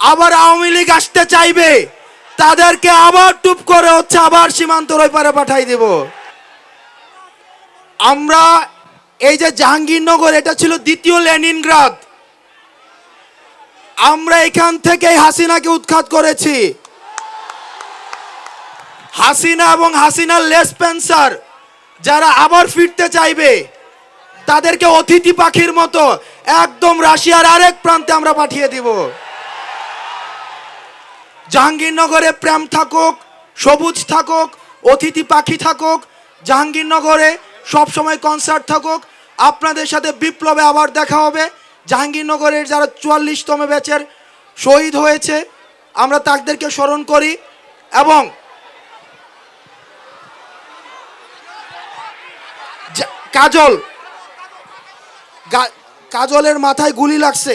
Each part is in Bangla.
আবার আওয়ামী লীগ আসতে চাইবে, তাদেরকে আবার টুপ করে হচ্ছে আবার সীমান্ত ওই পারে পাঠাই দেব। আমরা এই যে জাহাঙ্গীরনগর, এটা ছিল দ্বিতীয় লেনিনগ্রাদ। আমরা এখান থেকে হাসিনাকে উৎখাত করেছি। হাসিনা এবং হাসিনার লেসপেন্সার যারা আবার ফিরতে চাইবে, তাদেরকে অতিথি পাখির মতো একদম রাশিয়ার আরেক প্রান্তে আমরা পাঠিয়ে দিব। জাহাঙ্গীরনগরে প্রেম থাকুক, সবুজ থাকুক, অতিথি পাখি থাকুক, জাহাঙ্গীরনগরে সবসময় কনসার্ট থাকুক, আপনাদের সাথে বিপ্লবে আবার দেখা হবে। জাহাঙ্গীরনগরের যারা চুয়াল্লিশতম ব্যাচের শহীদ হয়েছে, আমরা তাদেরকে স্মরণ করি এবং কাজল কাজলের মাথায় গুলি লাগছে।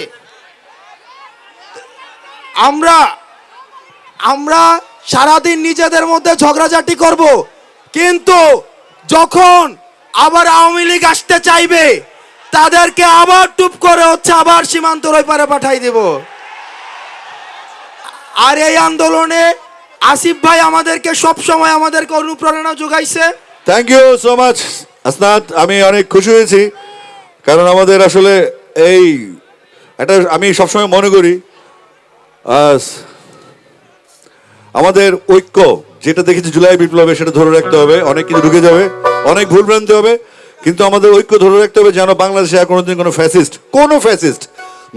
আমরা আমরা সারাদিন নিজেদের মধ্যে ঝগড়াঝাটি করব কিন্তু যখন আবার আওয়ামী লীগ আসতে চাইবে তাদেরকে আবার টুপ করে হচ্ছে আবার সীমান্ত ওই পারে পাঠাই দেব। আর এই আন্দোলনে আসিফ ভাই আমাদেরকে সব সময় আমাদেরকে অনুপ্রেরণা যোগাইছে। থ্যাংক ইউ সো মাচ আসনাদ। আমি অনেক খুশি হয়েছি কারণ আমাদের আসলে এই এটা আমি সবসময় মনে করি। আহ, আমাদের ঐক্য, যেটা দেখেছি জুলাই বিপ্লবে, সেটা ধরে রাখতে হবে। অনেক কিছু ঢুকে যাবে, অনেক ভুল ভ্রান্তি হবে, কিন্তু আমাদের ঐক্য ধরে রাখতে হবে যেন বাংলাদেশে আর কোনোদিন কোনো ফ্যাসিস্ট কোনো ফ্যাসিস্ট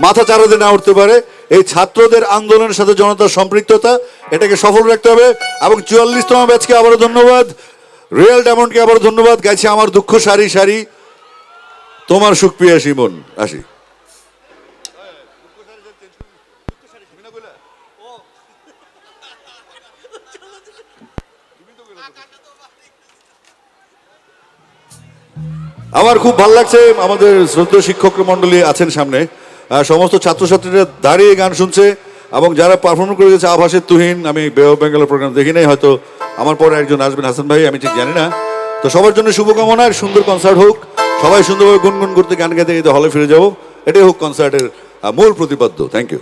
মাথা চারাতে না উঠতে পারে। এই ছাত্রদের আন্দোলনের সাথে জনতার সম্পৃক্ততা, এটাকে সফল রাখতে হবে। এবং চুয়াল্লিশতম ব্যাচকে আবারও ধন্যবাদ। রিয়েল ডায়মন্ডকে আবারও ধন্যবাদ। গাইছে আমার দুঃখ সারি সারি। তোমার সুখ পিয়াসী মন আসি। আমার খুব ভালো লাগছে, আমাদের শ্রদ্ধেয় শিক্ষক মণ্ডলী আছেন সামনে। সমস্ত ছাত্রছাত্রীরা দাঁড়িয়ে গান শুনছে এবং যারা পারফর্ম করে গেছে, আভাসের তুহিন, আমি বে অফ প্রোগ্রাম দেখি নাই, হয়তো আমার পরে একজন আসবেন হাসান ভাই, আমি ঠিক জানি না। তো সবার জন্য শুভকামনা সুন্দর কনসার্ট হোক। সবাই সুন্দরভাবে গুনগুন করতে, গান গাইতে গাইতে হলে ফিরে যাব। এটাই হোক কনসার্টের মূল প্রতিপাদ্য। থ্যাংক ইউ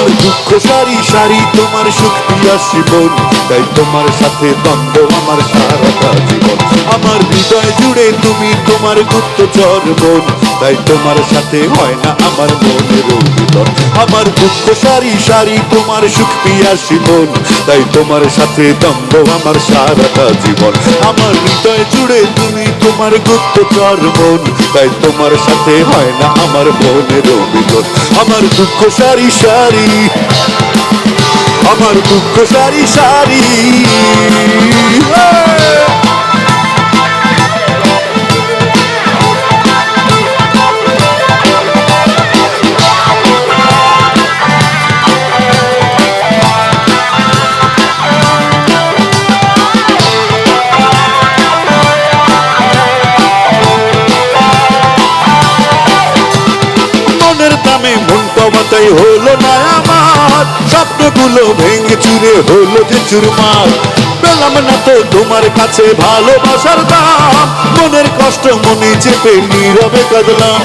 আমার দুঃখ সারি সারি, তোমার সুখ পিয়াসী তাই তোমার সাথে দ্বন্দ্ব আমার সারাটা জীবন। আমার হৃদয় জুড়ে তুমি তোমার গুপ্তচর বোন। তাই তোমার সাথে হয় না আমার মনের অভিনয় আমার দুঃখ সারি সারি তোমার সুখ পিয়াসী বোন তাই তোমার সাথে দ্বন্দ্ব আমার সারাটা জীবন। আমার হৃদয় জুড়ে তুমি তোমার গুপ্তচর বোন তাই তোমার সাথে হয় না আমার মনের অভিনয় আমার দুঃখ সারি সারি, আমার দুঃখ সারি সারি। পাওয়াটাই হলো না আমার স্বপ্নগুলো ভেঙে চুরে হলো যে চুরমার পেলাম না তো তোমার কাছে ভালোবাসার দাম। মনের কষ্ট মনে চেপে নীরবে কাঁদলাম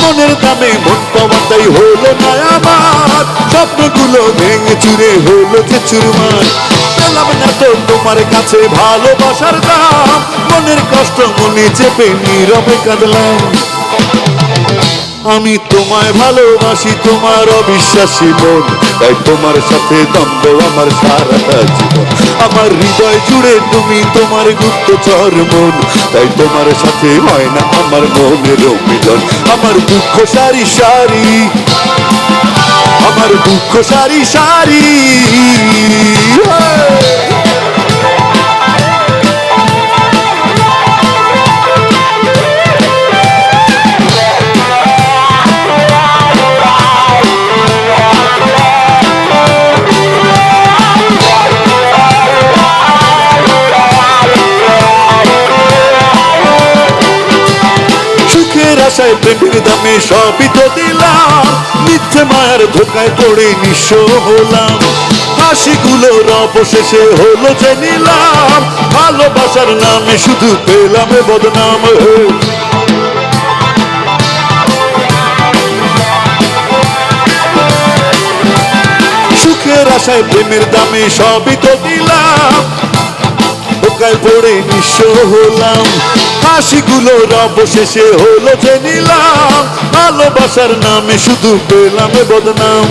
মনের দামে মন পাওয়াটাই হলো না আমার স্বপ্নগুলো ভেঙে চুরে হলো যে চুরমার পেলাম না তো তোমার কাছে ভালোবাসার দাম। মনের কষ্ট মনে চেপে নীরবে কাঁদলাম। আমি তোমায় ভালোবাসি, তোমার অবিশ্বাসী মন। তাই তোমার সাথে দ্বন্দ্ব আমার সারাটা জীবন। আমার হৃদয় জুড়ে তুমি তোমার গুপ্তচর মন। তাই তোমার সাথে হয় না আমার মনের মিলন আমার দুঃখ সারি সারি আমার দুঃখ সারি সারি। আশায় প্রেমের দামে সবই তো দিলাম। মিথ্যে মায়ার ধোকায় পড়ে নিঃস্ব হলাম। হাসিগুলোর অবশেষে হলো যে নিলাম। ভালোবাসার নামে শুধু পেলাম বদনাম। হে। সুখের আশায় প্রেমের দামে সবই তো দিলাম। বোকায় পড়ে নিঃস্ব হলাম। হাসিগুলোর অবশেষে হলো যে নিলাম। ভালোবাসার নামে শুধু পেলাম বদনাম।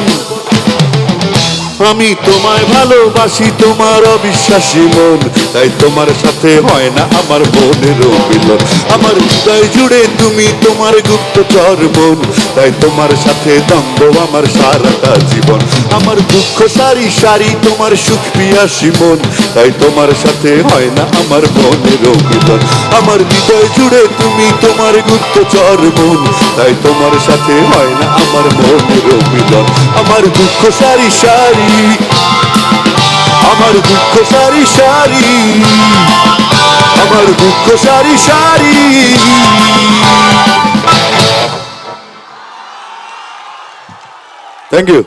আমি তোমায় ভালোবাসি, তোমার অবিশ্বাসী মন। তাই তোমার সাথে হয় না আমার মনের মিলন। আমার হৃদয় জুড়ে তুমি তোমার গুপ্তচর মন। তাই তোমার সাথে দ্বন্দ্ব আমার সারাটা জীবন। আমার দুঃখ সারি সারি তোমার সুখ পিয়াসী মন তাই তোমার সাথে হয় না আমার মনের মিলন। আমার হৃদয় জুড়ে তুমি তোমার গুপ্তচর মন। তাই তোমার সাথে হয় না আমার মনের মিলন। আমার দুঃখ সারি সারি আমার দুঃখ সারি সারি আমার দুঃখ সারি সারি। Thank you